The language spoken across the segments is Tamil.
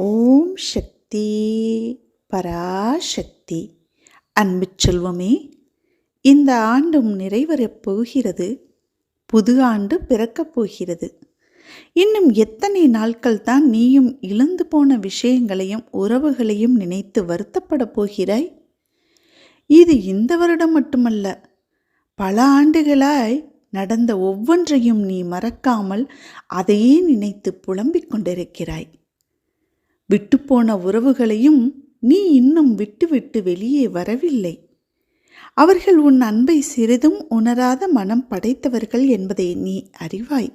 ஓம் சக்தி பராசக்தி. அன்பு செல்வமே இந்த ஆண்டும் நிறைவரப் போகிறது புது ஆண்டு பிறக்கப் போகிறது. இன்னும் எத்தனை நாட்கள் தான் நீயும் இழந்து போன விஷயங்களையும் உறவுகளையும் நினைத்து வருத்தப்பட போகிறாய்? இது இந்த வருடம் மட்டுமல்ல பல ஆண்டுகளாய் நடந்த ஒவ்வொன்றையும் நீ மறக்காமல் அதையே நினைத்து புலம்பிக் கொண்டிருக்கிறாய். விட்டுப்போன உறவுகளையும் நீ இன்னும் விட்டுவிட்டு வெளியே வரவில்லை. அவர்கள் உன் அன்பை சிறிதும் உணராத மனம் படைத்தவர்கள் என்பதை நீ அறிவாய்.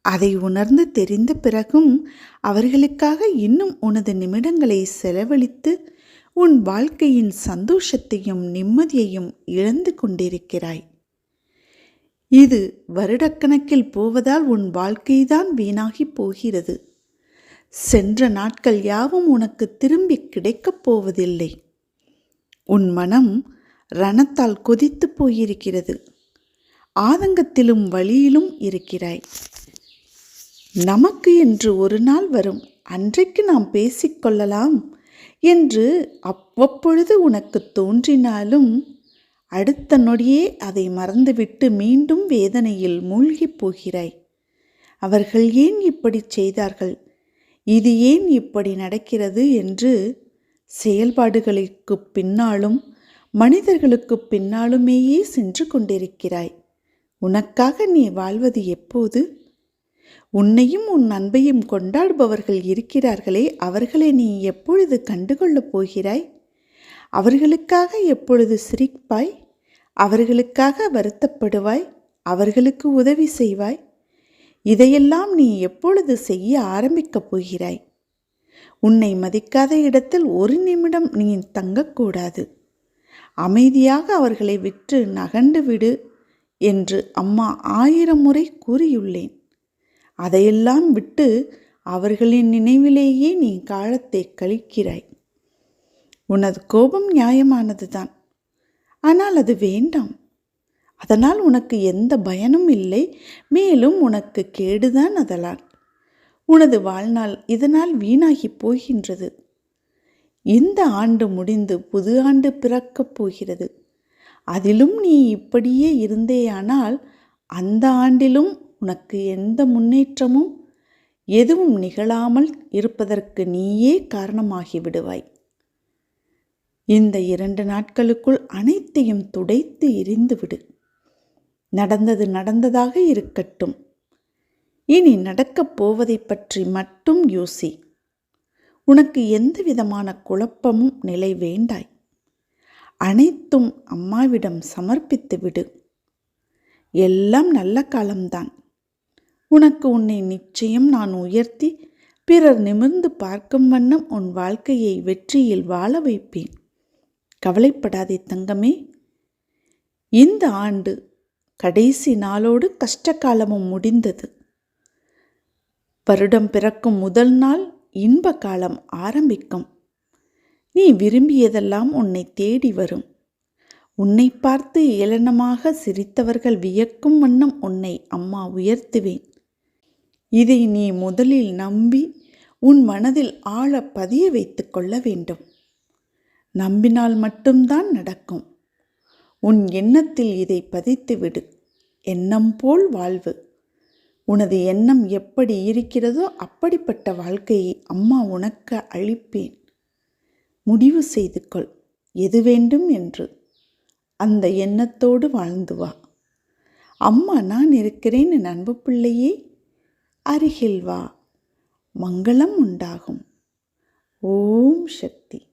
அதை உணர்ந்து தெரிந்த பிறகும் அவர்களுக்காக இன்னும் உனது நிமிடங்களை செலவழித்து உன் வாழ்க்கையின் சந்தோஷத்தையும் நிம்மதியையும் இழந்து கொண்டிருக்கிறாய். இது வருடக்கணக்கில் போவதால் உன் வாழ்க்கைதான் வீணாகி போகிறது. சென்ற நாட்கள் யாவும் உனக்கு திரும்பி கிடைக்கப் போவதில்லை. உன் மனம் ரணத்தால் கொதித்து போயிருக்கிறது. ஆதங்கத்திலும் வழியிலும் இருக்கிறாய். நமக்கு என்று ஒரு நாள் வரும். அன்றைக்கு நாம் பேசிக்கொள்ளலாம் என்று அவ்வப்பொழுது உனக்கு தோன்றினாலும் அடுத்த நொடியே அதை மறந்துவிட்டு மீண்டும் வேதனையில் மூழ்கிப் போகிறாய். அவர்கள் ஏன் இப்படி செய்தார்கள்? இது ஏன் இப்படி நடக்கிறது என்று செயல்பாடுகளுக்கு பின்னாலும் மனிதர்களுக்கு பின்னாலுமேயே சென்று கொண்டிருக்கிறாய். உனக்காக நீ வாழ்வது எப்போது? உன்னையும் உன் அன்பையும் கொண்டாடுபவர்கள் இருக்கிறார்களே அவர்களை நீ எப்பொழுது கண்டுகொள்ளப் போகிறாய்? அவர்களுக்காக எப்பொழுது சிரிப்பாய்? அவர்களுக்காக வருத்தப்படுவாய்? அவர்களுக்கு உதவி செய்வாய்? இதையெல்லாம் நீ எப்பொழுது செய்ய ஆரம்பிக்கப் போகிறாய்? உன்னை மதிக்காத இடத்தில் ஒரு நிமிடம் நீ தங்கக்கூடாது. அமைதியாக அவர்களை விற்று நகண்டு விடு என்று அம்மா ஆயிரம் முறை கூறியுள்ளேன். அதையெல்லாம் விட்டு அவர்களின் நினைவிலேயே நீ காலத்தை கழிக்கிறாய். உனது கோபம் நியாயமானதுதான். ஆனால் அது வேண்டாம். அதனால் உனக்கு எந்த பயனும் இல்லை மேலும் உனக்கு கேடுதான் அதலான். உனது வாழ்நாள் இதனால் வீணாகி போகின்றது. இந்த ஆண்டு முடிந்து புது ஆண்டு பிறக்கப் போகிறது? அதிலும் நீ இப்படியே இருந்தேயானால் அந்த ஆண்டிலும் உனக்கு எந்த முன்னேற்றமும்? எதுவும் நிகழாமல் இருப்பதற்கு நீயே காரணமாகி விடுவாய். இந்த இரண்டு நாட்களுக்குள் அனைத்தையும் துடைத்து எரிந்துவிடு. நடந்தது நடந்ததாக இருக்கட்டும். இனி நடக்கப் போவதை பற்றி மட்டும் யோசி. உனக்கு எந்த விதமான குழப்பமும் நிலை வேண்டாய். அனைத்தும் அம்மாவிடம் சமர்ப்பித்து விடு. எல்லாம் நல்ல காலம்தான். உனக்கு உன்னை நிச்சயம் நான் உயர்த்தி பிறர் நிமிர்ந்து பார்க்கும் வண்ணம் உன் வாழ்க்கையை வெற்றியில் வாழ வைப்பேன். கவலைப்படாதே தங்கமே. இந்த ஆண்டு கடைசி நாளோடு கஷ்டகாலமும் முடிந்தது. வருடம் பிறக்கும் முதல் நாள் இன்ப காலம் ஆரம்பிக்கும். நீ விரும்பியதெல்லாம் உன்னை தேடி வரும். உன்னை பார்த்து ஏளனமாக சிரித்தவர்கள் வியக்கும் வண்ணம் உன்னை அம்மா உயர்த்துவேன். இதை நீ முதலில் நம்பி உன் மனதில் ஆழ பதிய வைத்து கொள்ள வேண்டும். நம்பினால் மட்டும்தான் நடக்கும். உன் எண்ணத்தில் இதை பதித்துவிடு எண்ணம் போல் வாழ்வு. உனது எண்ணம் எப்படி இருக்கிறதோ அப்படிப்பட்ட வாழ்க்கையை அம்மா உனக்கு அளிப்பேன். முடிவு செய்து கொள் எது வேண்டும் என்று. அந்த எண்ணத்தோடு வாழ்ந்து வா. அம்மா நான் இருக்கிறேன் என் அன்பு பிள்ளையே. அருகில் வா. மங்களம் உண்டாகும். ஓம் சக்தி.